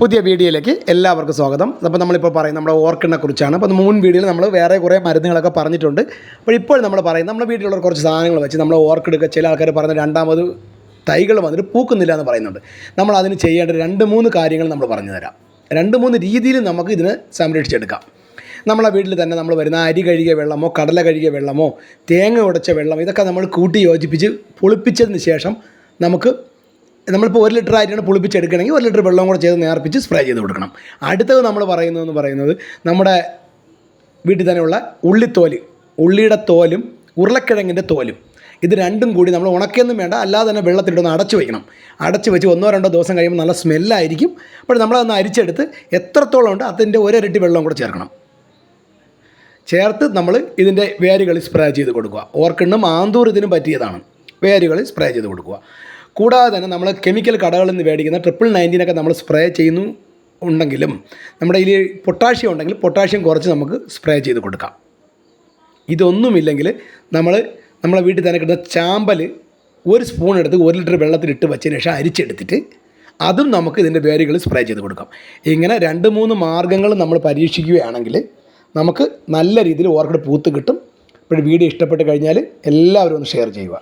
പുതിയ വീഡിയോയിലേക്ക് എല്ലാവർക്കും സ്വാഗതം. അപ്പോൾ നമ്മളിപ്പോൾ പറയും നമ്മുടെ ഓർക്കിഡിനെ കുറിച്ചാണ്. അപ്പോൾ മുൻ വീഡിയോയിൽ നമ്മൾ വേറെ കുറേ മരുന്നുകളൊക്കെ പറഞ്ഞിട്ടുണ്ട്. അപ്പോൾ ഇപ്പോൾ നമ്മൾ പറയും നമ്മുടെ വീട്ടിലുള്ള കുറച്ച് സാധനങ്ങൾ വെച്ച് നമ്മൾ ഓർക്കിഡൊക്കെ ചില ആൾക്കാർ പറഞ്ഞ രണ്ടാമത് തൈകൾ വന്നിട്ട് പൂക്കുന്നില്ല എന്ന് പറയുന്നുണ്ട്. നമ്മൾ അതിന് ചെയ്യേണ്ട രണ്ട് മൂന്ന് കാര്യങ്ങൾ നമ്മൾ പറഞ്ഞു തരാം. രണ്ട് മൂന്ന് രീതിയിൽ നമുക്ക് ഇതിനെ സംരക്ഷിച്ചെടുക്കാം. നമ്മളെ വീട്ടിൽ തന്നെ നമ്മൾ വരുന്ന അരി കഴുകിയ വെള്ളമോ കടല കഴുകിയ വെള്ളമോ തേങ്ങ ഉടച്ച വെള്ളം ഇതൊക്കെ നമ്മൾ കൂട്ടി യോജിപ്പിച്ച് പുളിപ്പിച്ചതിന് ശേഷം നമുക്ക് നമ്മളിപ്പോൾ ഒരു ലിറ്റർ ആയിട്ടാണ് പുളിപ്പിച്ചെടുക്കണമെങ്കിൽ ഒരു ലിറ്റർ വെള്ളം കൂടെ ചെയ്ത് നേർപ്പിച്ച് സ്പ്രേ ചെയ്ത് കൊടുക്കണം. അടുത്തത് നമ്മൾ പറയുന്നതെന്ന് പറയുന്നത് നമ്മുടെ വീട്ടിൽ തന്നെയുള്ള ഉള്ളിത്തോൽ ഉള്ളിയുടെ തോലും ഉരുളക്കിഴങ്ങിന്റെ തോലും. ഇത് രണ്ടും കൂടി നമ്മൾ ഉണക്കിയൊന്നും വേണ്ട അല്ലാതെ തന്നെ വെള്ളത്തിലിട്ടൊന്ന് അടച്ചു വയ്ക്കണം അടച്ചു വെച്ച് ഒന്നോ രണ്ടോ ദിവസം കഴിയുമ്പോൾ നല്ല സ്മെല്ലായിരിക്കും. അപ്പോൾ നമ്മളതൊന്ന് അരിച്ചെടുത്ത് എത്രത്തോളം ഉണ്ട് അതിന്റെ ഒരരട്ടി വെള്ളം കൂടെ ചേർക്കണം. ചേർത്ത് നമ്മൾ ഇതിന്റെ വേരുകൾ സ്പ്രേ ചെയ്ത് കൊടുക്കുക. ഓർക്കിഡിനും ആന്തൂർ ഇതിനും പറ്റിയതാണ്. വേരുകൾ സ്പ്രേ ചെയ്ത് കൊടുക്കുക. കൂടാതെ തന്നെ നമ്മൾ കെമിക്കൽ കടകളിൽ നിന്ന് മേടിക്കുന്ന ട്രിപ്പിൾ നയന്റീനൊക്കെ നമ്മൾ സ്പ്രേ ചെയ്യുന്നു ഉണ്ടെങ്കിലും നമ്മുടെ ഇതിൽ പൊട്ടാഷ്യം ഉണ്ടെങ്കിൽ പൊട്ടാഷ്യം കുറച്ച് നമുക്ക് സ്പ്രേ ചെയ്ത് കൊടുക്കാം. ഇതൊന്നുമില്ലെങ്കിൽ നമ്മൾ നമ്മളെ വീട്ടിൽ തന്നെ കിട്ടുന്ന ചാമ്പൽ ഒരു സ്പൂൺ എടുത്ത് ഒരു ലിറ്റർ വെള്ളത്തിലിട്ട് വെച്ചതിന് ശേഷം അരിച്ചെടുത്തിട്ട് അതും നമുക്ക് ഇതിന്റെ വേരുകൾ സ്പ്രേ ചെയ്ത് കൊടുക്കാം. ഇങ്ങനെ രണ്ട് മൂന്ന് മാർഗങ്ങൾ നമ്മൾ പരീക്ഷിക്കുകയാണെങ്കിൽ നമുക്ക് നല്ല രീതിയിൽ ഓർക്കിഡ് പൂത്ത് കിട്ടും. ഇപ്പോൾ വീഡിയോ ഇഷ്ടപ്പെട്ട് കഴിഞ്ഞാൽ എല്ലാവരും ഒന്ന് ഷെയർ ചെയ്യുക.